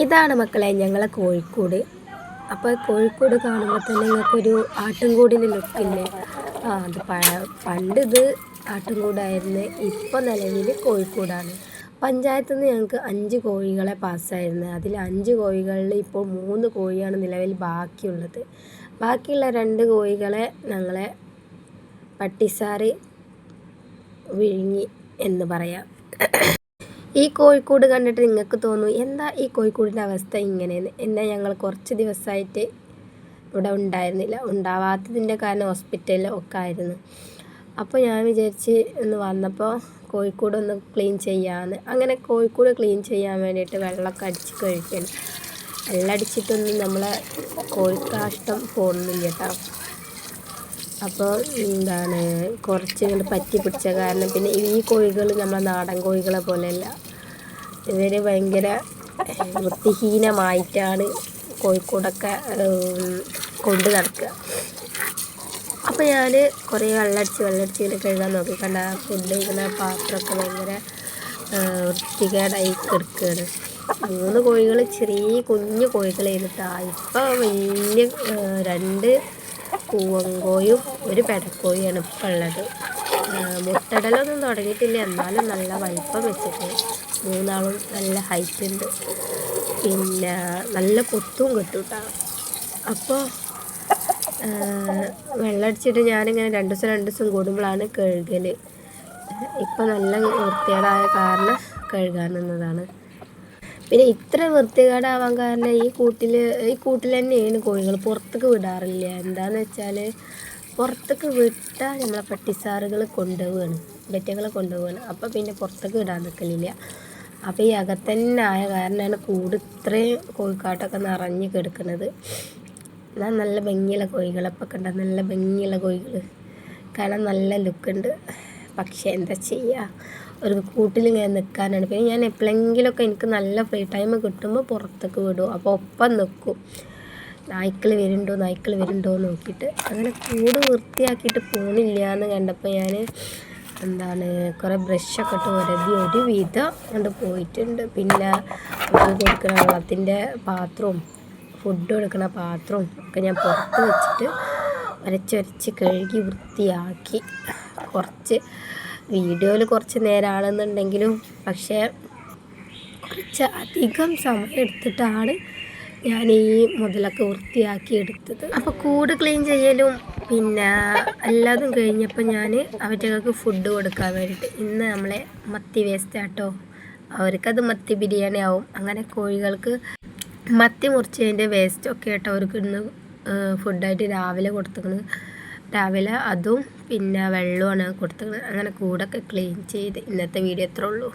ഇതാണ് മക്കളെ ഞങ്ങളെ കോഴിക്കോട്. അപ്പോൾ കോഴിക്കോട് കാണുമ്പോൾ തന്നെ നിങ്ങൾക്കൊരു ആട്ടുംകൂടിന്റെ ലുക്കില്ലേ ആ അത് പണ്ട് ഇത് ആട്ടുംകൂടായിരുന്നു ഇപ്പോൾ നിലവിൽ കോഴിക്കോടാണ്. പഞ്ചായത്ത് നിന്ന് ഞങ്ങൾക്ക് അഞ്ച് കോഴികളെ പാസ്സായിരുന്നു. അതിൽ അഞ്ച് കോഴികളിൽ ഇപ്പോൾ മൂന്ന് കോഴിയാണ് നിലവിൽ ബാക്കിയുള്ളത്. ബാക്കിയുള്ള രണ്ട് കോഴികളെ ഞങ്ങളെ പട്ടിസാറി വിഴുങ്ങി എന്ന് പറയാം. ഈ കോഴിക്കോട് കണ്ടിട്ട് നിങ്ങൾക്ക് തോന്നും എന്താ ഈ കോഴിക്കോടിന്റെ അവസ്ഥ ഇങ്ങനെയെന്ന്? എന്നാൽ ഞങ്ങൾ കുറച്ച് ദിവസമായിട്ട് ഇവിടെ ഉണ്ടായിരുന്നില്ല. ഉണ്ടാവാത്തതിന്റെ കാരണം ഹോസ്പിറ്റലിൽ ഒക്കെ ആയിരുന്നു. അപ്പോൾ ഞാൻ വിചാരിച്ച് ഒന്ന് വന്നപ്പോൾ കോഴിക്കോട് ഒന്ന് ക്ലീൻ ചെയ്യാമെന്ന് അങ്ങനെ കോഴിക്കോട് ക്ലീൻ ചെയ്യാൻ വേണ്ടിയിട്ട് വെള്ളമൊക്കെ അടിച്ച് കഴിക്കണം വെള്ളം അടിച്ചിട്ടൊന്നും നമ്മളെ കോഴിക്കാഷ്ടം പോകുന്നില്ല കേട്ടോ. അപ്പോൾ എന്താണ് കുറച്ച് ഇങ്ങനെ പറ്റി പിടിച്ച കാരണം പിന്നെ ഈ കോഴികൾ നമ്മളെ നാടൻ കോഴികളെ പോലെയല്ല. ഇവർ ഭയങ്കര വൃത്തിഹീനമായിട്ടാണ് കോഴിക്കോടൊക്കെ കൊണ്ട് നടക്കുക. അപ്പോൾ ഞാൻ കുറേ വെള്ളടിച്ച് വെള്ളടിച്ച് ഇങ്ങനെ കഴുകാൻ നോക്കി. കണ്ട ഫുഡ് ഇങ്ങനെ പാത്രമൊക്കെ ഭയങ്കര വൃത്തികേടായി കിടക്കുകയാണ്. മൂന്ന് കോഴികൾ ചെറിയ കുഞ്ഞു കോഴികളായിരുന്നിട്ടാ. ഇപ്പോൾ വലിയ രണ്ട് പൂവങ്കോയും ഒരു പെടക്കോഴിയാണ് ഇപ്പോൾ ഉള്ളത്. മുട്ടടലൊന്നും തുടങ്ങിയിട്ടില്ല. എന്നാലും നല്ല വലിപ്പം വെച്ചിട്ട് മൂന്നാളും നല്ല ഹൈറ്റ് ഉണ്ട്. പിന്നെ നല്ല കൊത്തും കിട്ടും കേട്ടോ അപ്പോൾ വെള്ളമടിച്ചിട്ട് ഞാനിങ്ങനെ രണ്ട് ദിവസം രണ്ട് ദിവസം കൂടുമ്പോഴാണ് കഴുകൽ ഇപ്പം നല്ല വൃത്തികേടായ കാരണം കഴുകാൻ നിന്നതാണ്. പിന്നെ ഇത്ര വൃത്തികേടാവാൻ കാരണം ഈ കൂട്ടിൽ ഈ കൂട്ടിൽ തന്നെയാണ് കോഴികൾ പുറത്തേക്ക് വിടാറില്ല. എന്താണെന്ന് വെച്ചാൽ പുറത്തേക്ക് വിട്ടാൽ നമ്മളെ പട്ടിസാറുകൾ കൊണ്ടുപോവാണ്. ബെറ്റകളെ കൊണ്ടുപോവാണ്. അപ്പോൾ പിന്നെ പുറത്തേക്ക് വിടാൻ നിൽക്കലില്ല അപ്പോൾ ഈ അകത്തന്നെ ആയ കാരണമാണ് കൂട് ഇത്രയും കോഴിക്കാട്ടൊക്കെ നിറഞ്ഞ് കിടക്കുന്നത് എന്നാൽ നല്ല ഭംഗിയുള്ള കോഴികളപ്പോൾ കണ്ട നല്ല ഭംഗിയുള്ള കോഴികൾ കാരണം നല്ല ലുക്കുണ്ട്. പക്ഷേ എന്താ ചെയ്യുക ഒരു കൂട്ടിൽ ഇങ്ങനെ നിൽക്കാനാണ് പിന്നെ ഞാൻ എപ്പോഴെങ്കിലുമൊക്കെ എനിക്ക് നല്ല ഫ്രീ ടൈം കിട്ടുമ്പോൾ പുറത്തേക്ക് വിടും. അപ്പോൾ ഒപ്പം നിൽക്കും നായ്ക്കൾ വരുന്നുണ്ടോ നായ്ക്കൾ വരുന്നുണ്ടോ നോക്കിയിട്ട് അങ്ങനെ കൂട് വൃത്തിയാക്കിയിട്ട് പോണില്ല എന്ന് കണ്ടപ്പോൾ ഞാൻ എന്താണ് കുറേ ബ്രഷൊക്കെ ഇട്ട് ഉരതി ഒരു വിധം കൊണ്ട് പോയിട്ടുണ്ട്. പിന്നെ കൊടുക്കുന്ന വെള്ളത്തിന്റെ പാത്രവും ഫുഡ് കൊടുക്കുന്ന പാത്രവും ഒക്കെ ഞാൻ പുറത്ത് വെച്ചിട്ട് വരച്ചൊരച്ച് കഴുകി വൃത്തിയാക്കി. കുറച്ച് വീഡിയോയിൽ കുറച്ച് നേരമാണെന്നുണ്ടെങ്കിലും പക്ഷേ കുറച്ച് അധികം സമയം എടുത്തിട്ടാണ് ഞാൻ ഈ മുതലൊക്കെ വൃത്തിയാക്കി എടുത്തത് അപ്പോൾ കൂട് ക്ലീൻ ചെയ്യലും പിന്നെ എല്ലാതും കഴിഞ്ഞപ്പോൾ ഞാൻ അവറ്റകൾക്ക് ഫുഡ് കൊടുക്കാൻ വേണ്ടിയിട്ട് ഇന്ന് നമ്മളെ മത്തി വേസ്റ്റ് ആട്ടോ. അവർക്കത് മത്തി ബിരിയാണി ആവും. അങ്ങനെ കോഴികൾക്ക് മത്തി മുറിച്ചതിന്റെ വേസ്റ്റ് ഒക്കെ ആട്ടോ അവർക്ക് ഇന്ന് ഫുഡായിട്ട് രാവിലെ കൊടുത്തിരിക്കുന്നത് രാവിലെ അതും പിന്നെ വെള്ളമാണ് കൊടുത്തത് അങ്ങനെ കൂടൊക്കെ ക്ലീൻ ചെയ്ത് ഇന്നത്തെ വീഡിയോ എത്ര ഉള്ളൂ.